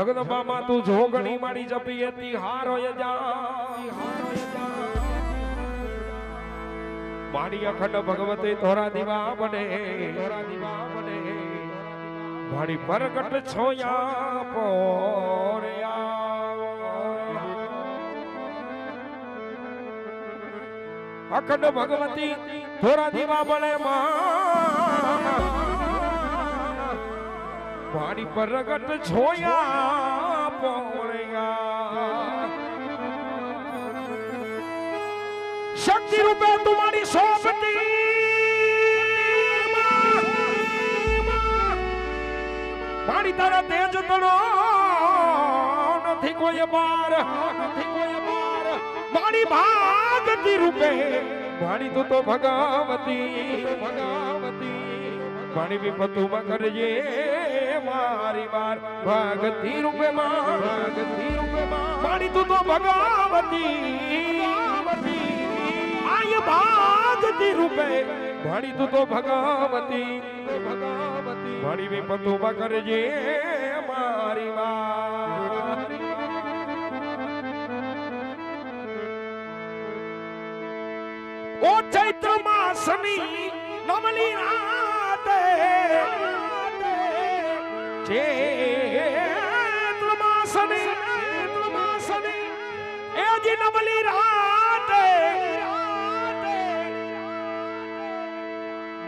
જગદંબામાં તું જોગણી મારી જપી હતી હારો મારી અખંડ ભગવતી તોરા દીવા બને. તોરા દીવા બને મારી પ્રગટ છોયા પોર્યા. અખંડ ભગવતી થોરા દીવા બળે મારી પ્રગટ છોયા પોળ્યા શક્તિ રૂપે તમારી સોપટી પાણી તારા તેજ તળો નથી કોઈ બાર, નથી કોઈ બાર. પાણી ભાગતી રૂપે પાણી તું તો ભગાવતી ભગાવતી. પાણી વિપતુ કરજે મારી વાર ભાગતી રૂપે માં ભાગતી રૂપે માં મારી તું તો ભગવતી આય ભાગતી રૂપે મારી તું તો ભગવતી ભગવતી મારી વિપતુ કરજે મારી વાર ઓ ચૈત્ર માસની નવલી રાતે ચૈત્ર માસની ચૈત્ર એ જી રાતે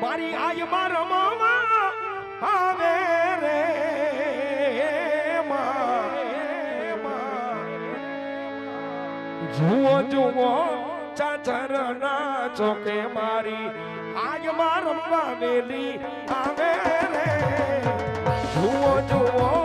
મારી આય માર આવે રે જુઓ જુઓ ચાચર ના ચોકે મારી આજમાં રમવા વેલી આવે રે જુઓ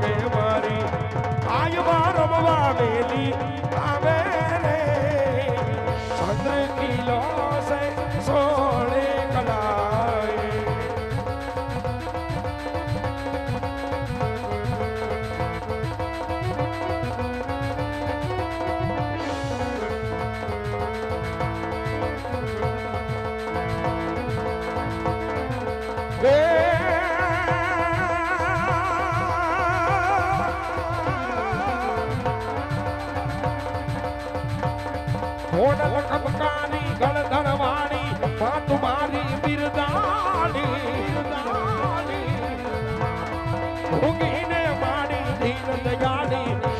ના ચોકે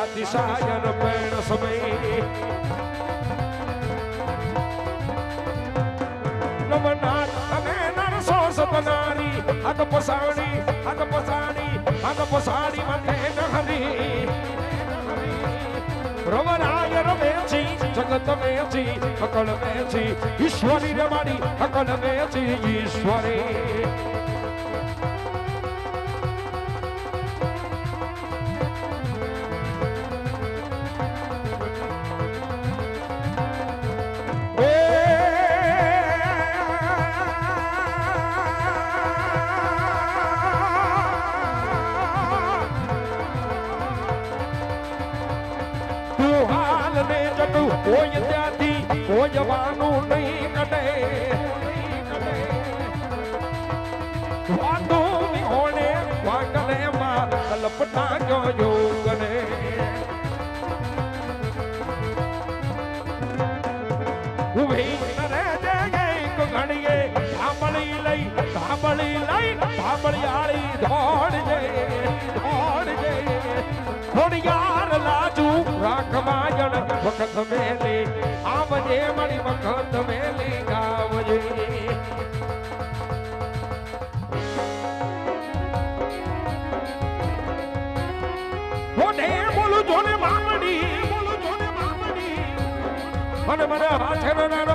સાયર પેણ સમય. નમનાથ અને નરસો સપનારી, હાથ પસાણી હાથ પસાણી હાથ પસાણી માથે નહરી રવરાય રમેછી જગત મેછી અકળ મેછી ઈશ્વરી રમાડી અકળ મેછી ઈશ્વરી. સાંભળી લઈ સાંભળિયાળી દોડ જઈ દોડ જઈ લાજુ રાખ જણ વખત મેલી આવજે મારી વખત મેલી ગાવજે બોલું જો ને મામડી મામડી મને મને હાથે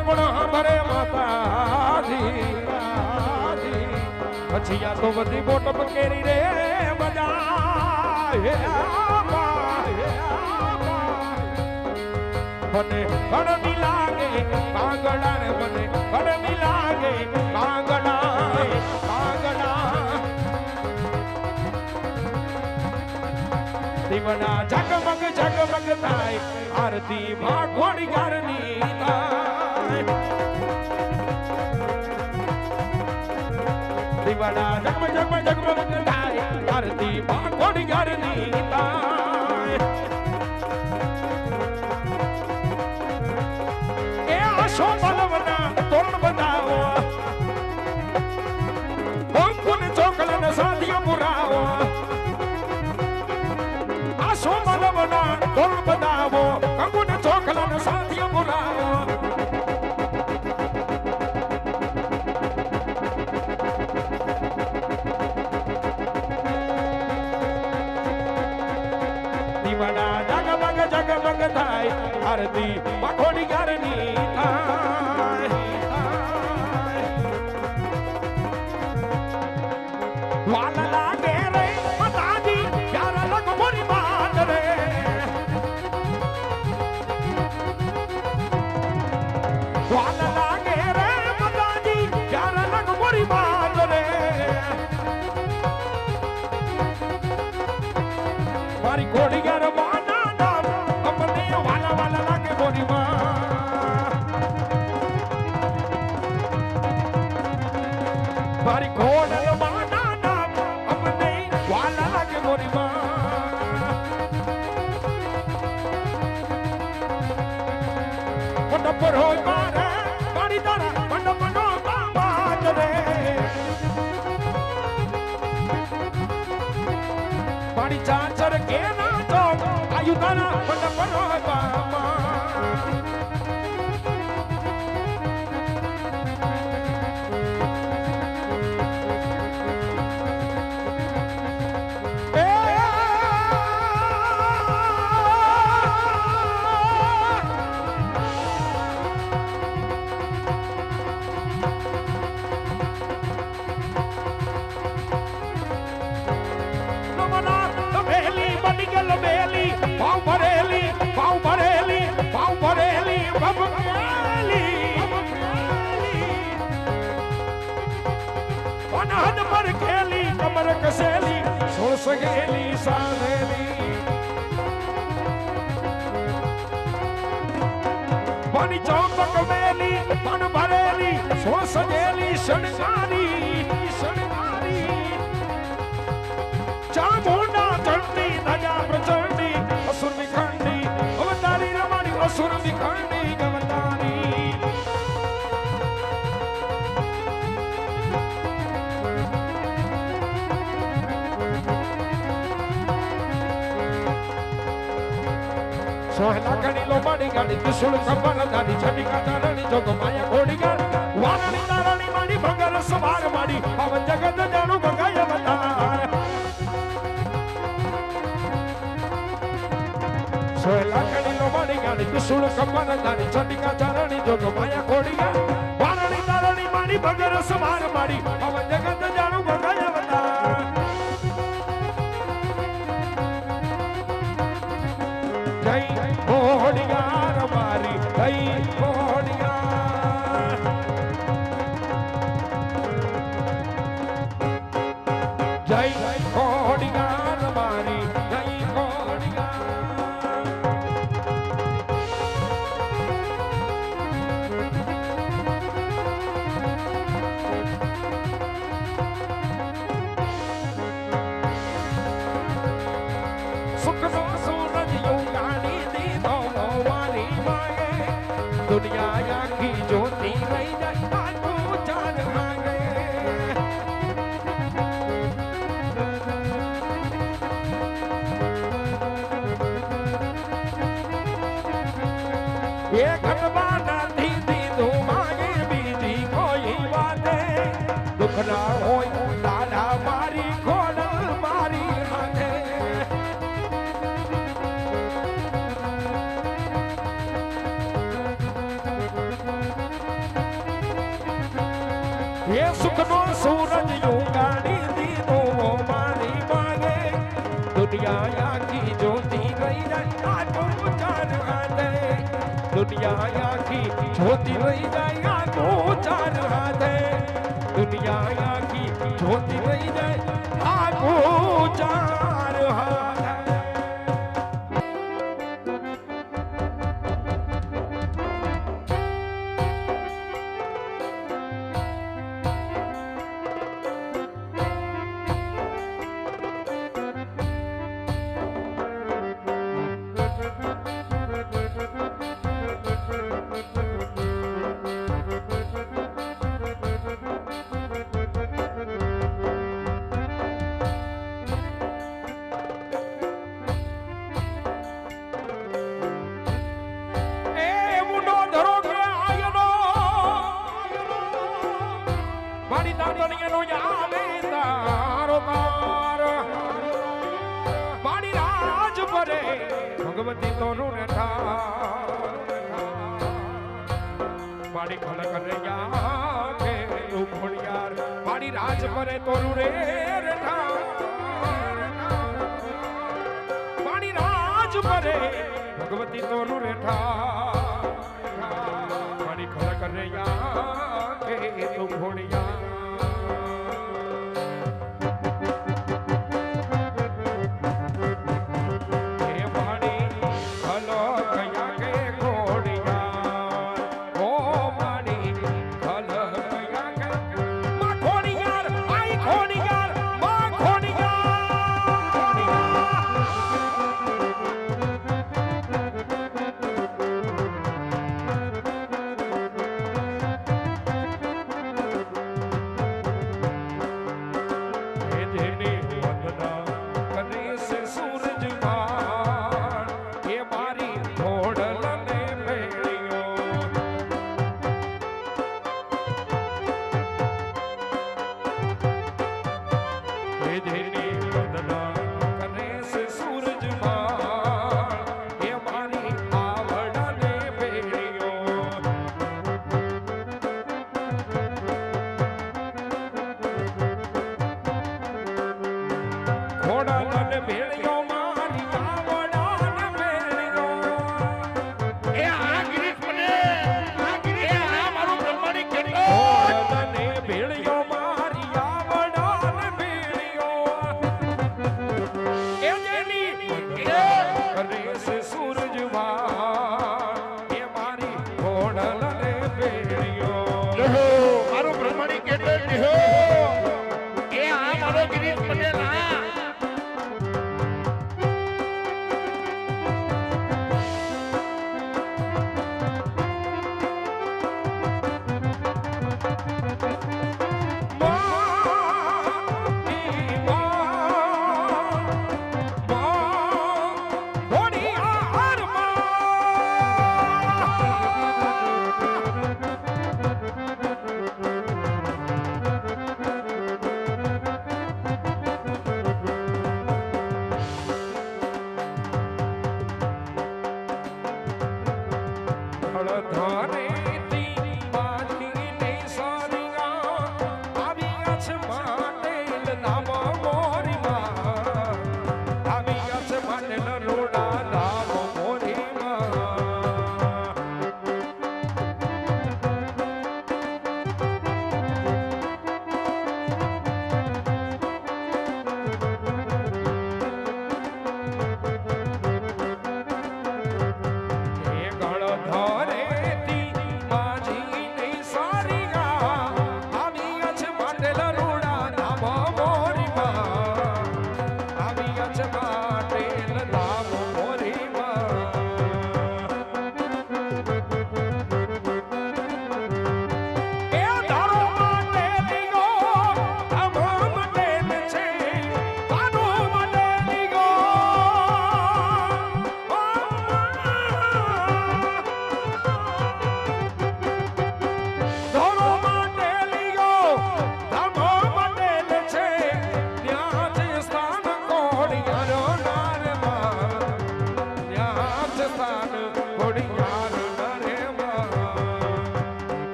પછી આ તો બધી બોટ કેરી રે મજા હે આબા, હે આબા. મને કડવી લાગે કાગડા રે મને કડવી લાગે કાગડા કાગડા દીવડા ઝગમગ ઝગમગ થાય આરતી માં ઘોડીગારની થાય દીવડા ઝગમગ ઝગમગ ઝગમગ થાય આરતી માં ઘોડીગારની થાય એ આશો બલવના તોરણ બતાવો અંકુન ચોકલન સાધ્ય પુરાવો આશો બલવના તોરણ બતાવો થાય આરતી પાખોડી ગારની થાય વાલ લાગે રે હોય મારે, મારી તારા મંડપ નો બાબા રે. મારી ચાચર કે ના તો આયુ તારા પર હોય બાબા અનહદ પર ખેલી કમર કસેલી સોળ ગેલી સાધેલી પણ ચોપક મેલી પણ ભરેલી, સોળ ગેલી શણગારી શણગારી. ચામુંડા ચંડી ધજા પ્રચંડી અસુર વિખંડી અવતારી સોહલા કણી લો માડી ગાડી ત્રિશુળ કમર દાડી છડી કાતા રણી જોગ માયા ઘોડી ગાડ વારણી તારણી માડી ભગર સવાર માડી પવન જગત જાણું ગગાય અવતાર સોહલા કણી લો માડી ગાડી ત્રિશુળ કમર દાડી છડી કાતા રણી જોગ માયા ઘોડી ગાડ વારણી તારણી માડી ભગર સવાર માડી પવન જગત જય એ ઘટવા દુનિયા આખી જોતી રહી જાય આટો ચાર હાથે દુનિયા આખી જોતી રહી જાય આટો ચાર તોરું ને મારી ખલક રે યા કે ઉખોડિયાર. મારી રાજ પરે તોરું રે રે મારી રાજ પરે ભગવતી તોરું રેઠા મારી ખલક રે યા કે ઉખોડિયાર.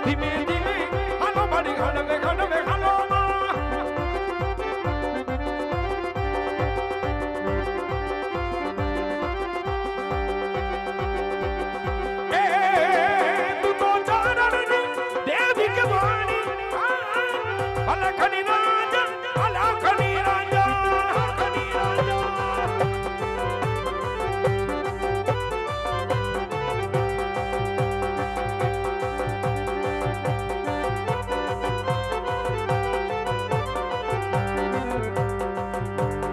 માં ધીમે